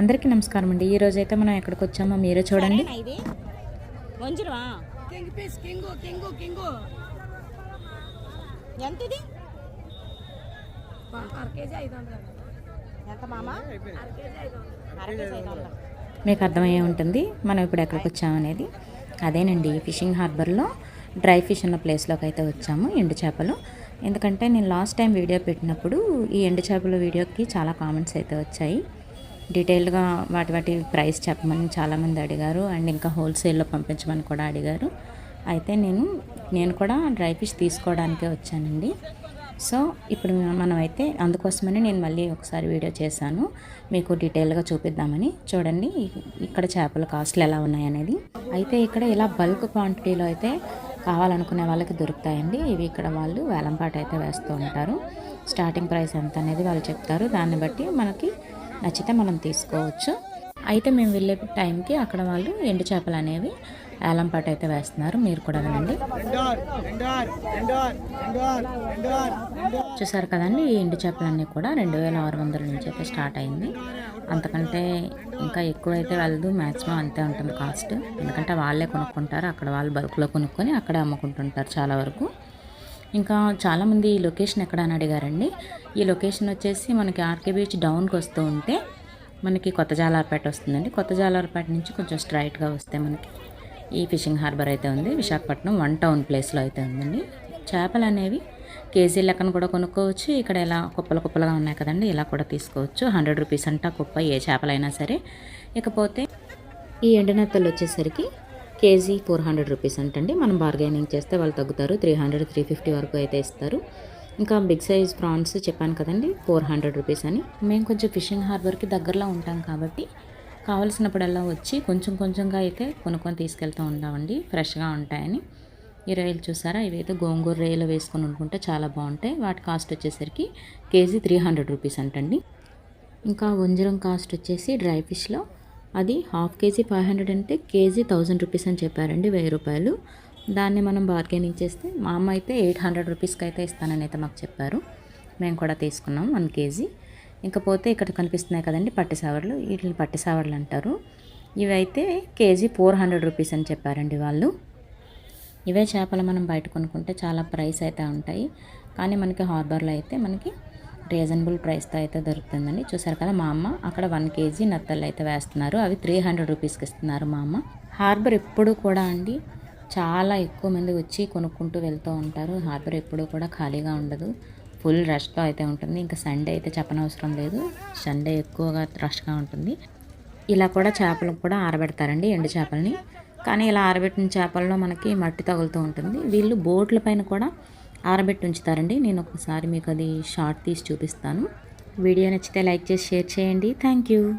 అందరికీ నమస్కారం అండి. ఈ రోజు అయితే మనం ఎక్కడికి వచ్చామో మీరే చూడండి. మీకు అర్థమయ్యే ఉంటుంది మనం ఇప్పుడు ఎక్కడికి వచ్చామనేది అదేనండి ఫిషింగ్ హార్బర్లో డ్రై ఫిష్ ఉన్న ప్లేస్లోకి అయితే వచ్చాము ఎండు చేపలు. ఎందుకంటే నేను లాస్ట్ టైం వీడియో పెట్టినప్పుడు ఈ ఎండు చేపల వీడియోకి చాలా కామెంట్స్ అయితే వచ్చాయి. డీటెయిల్గా వాటి వాటి ప్రైస్ చెప్పమని చాలామంది అడిగారు. అండ్ ఇంకా హోల్సేల్లో పంపించమని కూడా అడిగారు. అయితే నేను నేను కూడా డ్రై ఫిష్ తీసుకోవడానికే వచ్చానండి. సో ఇప్పుడు మనమైతే అందుకోసమని నేను మళ్ళీ ఒకసారి వీడియో చేశాను. మీకు డీటెయిల్గా చూపిద్దామని. చూడండి ఇక్కడ చేపల కాస్ట్లు ఎలా ఉన్నాయనేది. అయితే ఇక్కడ ఇలా బల్క్ క్వాంటిటీలో అయితే కావాలనుకునే వాళ్ళకి దొరుకుతాయండి. ఇవి ఇక్కడ వాళ్ళు వేలంపాట అయితే వేస్తూ ఉంటారు. స్టార్టింగ్ ప్రైస్ ఎంత అనేది వాళ్ళు చెప్తారు. దాన్ని బట్టి మనకి నచ్చితే మనం తీసుకోవచ్చు. అయితే మేము వెళ్ళే టైంకి అక్కడ వాళ్ళు ఎండు చేపలు అనేవి వేలంపాట అయితే వేస్తున్నారు. మీరు కూడా వినండి. చూసారు కదండి ఈ ఎండు చేపలన్నీ కూడా రెండు వేల ఆరు వందల నుంచి అయితే స్టార్ట్ అయింది. అంతకంటే ఇంకా ఎక్కువ అయితే వెళ్ళదు మ్యాక్సిమం అంతే ఉంటుంది కాస్ట్. ఎందుకంటే వాళ్ళే కొనుక్కుంటారు అక్కడ వాళ్ళు బల్క్లో కొనుక్కొని అక్కడ అమ్ముకుంటుంటారు చాలా వరకు. ఇంకా చాలామంది ఈ లొకేషన్ ఎక్కడ అని అడిగారండి. ఈ లొకేషన్ వచ్చేసి మనకి ఆర్కే బీచ్ డౌన్కి వస్తూ ఉంటే మనకి కొత్త జాలార్పేట వస్తుందండి. కొత్త జాలార్పేట నుంచి కొంచెం స్ట్రైట్గా వస్తే మనకి ఈ ఫిషింగ్ హార్బర్ అయితే ఉంది. విశాఖపట్నం వన్ టౌన్ ప్లేస్లో అయితే ఉందండి. చేపలు అనేవి కేజీ లెక్కన కూడా కొనుక్కోవచ్చు. ఇక్కడ ఇలా కుప్పలు కుప్పలుగా ఉన్నాయి కదండి ఇలా కూడా తీసుకోవచ్చు. హండ్రెడ్ రూపీస్ అంట కుప్ప ఏ చేపలైనా సరే. ఇకపోతే ఈ ఎండునత్తలు వచ్చేసరికి కేజీ ఫోర్ హండ్రెడ్ రూపీస్ అంటండి. మనం బార్గెనింగ్ చేస్తే వాళ్ళు తగ్గుతారు. త్రీ హండ్రెడ్ త్రీ ఫిఫ్టీ వరకు అయితే ఇస్తారు. ఇంకా బిగ్ సైజ్ ప్రాన్స్ చెప్పాను కదండి ఫోర్ హండ్రెడ్ రూపీస్ అని. మేము కొంచెం ఫిషింగ్ హార్బర్కి దగ్గరలో ఉంటాం కాబట్టి కావలసినప్పుడల్లా వచ్చి కొంచెం కొంచెంగా అయితే కొనుక్కొని తీసుకెళ్తూ ఉంటామండి. ఫ్రెష్గా ఉంటాయని. ఈ రొయ్యలు చూసారా? ఇవైతే గోంగూర రొయ్యలు వేసుకొని వండుకుంటే చాలా బాగుంటాయి. వాటి కాస్ట్ వచ్చేసరికి కేజీ త్రీ హండ్రెడ్ రూపీస్ అంటండి. ఇంకా వంజరం కాస్ట్ వచ్చేసి డ్రై ఫిష్లో అది హాఫ్ కేజీ ఫైవ్ హండ్రెడ్ అంటే కేజీ థౌజండ్ రూపీస్ అని చెప్పారండి వెయ్యి రూపాయలు. దాన్ని మనం బార్గెనింగ్ చేస్తే మా అమ్మ అయితే ఎయిట్ హండ్రెడ్ రూపీస్కి అయితే ఇస్తానని అయితే మాకు చెప్పారు. మేము కూడా తీసుకున్నాం వన్ కేజీ. ఇంకపోతే ఇక్కడ కనిపిస్తున్నాయి కదండి పట్టి సావర్లు. వీటిని పట్టి సావర్లు అంటారు. ఇవైతే కేజీ ఫోర్ హండ్రెడ్ రూపీస్ అని చెప్పారండి వాళ్ళు. ఇవే చేపలు మనం బయట కొనుక్కుంటే చాలా ప్రైస్ అయితే ఉంటాయి. కానీ మనకి హార్బర్లో అయితే మనకి రీజనబుల్ ప్రైస్తో అయితే దొరుకుతుందండి. చూసారు కదా మా అమ్మ అక్కడ వన్ కేజీ నత్తలు అయితే వేస్తున్నారు. అవి త్రీ హండ్రెడ్ రూపీస్కి ఇస్తున్నారు మా అమ్మ. హార్బర్ ఎప్పుడు కూడా అండి చాలా ఎక్కువ మంది వచ్చి కొనుక్కుంటూ వెళ్తూ ఉంటారు. హార్బర్ ఎప్పుడు కూడా ఖాళీగా ఉండదు. ఫుల్ రష్తో అయితే ఉంటుంది. ఇంకా సండే అయితే చెప్పనవసరం లేదు. సండే ఎక్కువగా రష్గా ఉంటుంది. ఇలా కూడా చేపలు కూడా ఆరబెడతారండి ఎండు చేపలని. కానీ ఇలా ఆరబెట్టిన చేపల్లో మనకి మట్టి తగులుతూ ఉంటుంది. వీళ్ళు బోట్ల పైన కూడా ఆరబెట్టి ఉంచుతారండి నేను ఒకసారి మీకు అది షార్ట్ తీసి చూపిస్తాను. వీడియో నచ్చితే లైక్ చేసి షేర్ చేయండి. Thank you.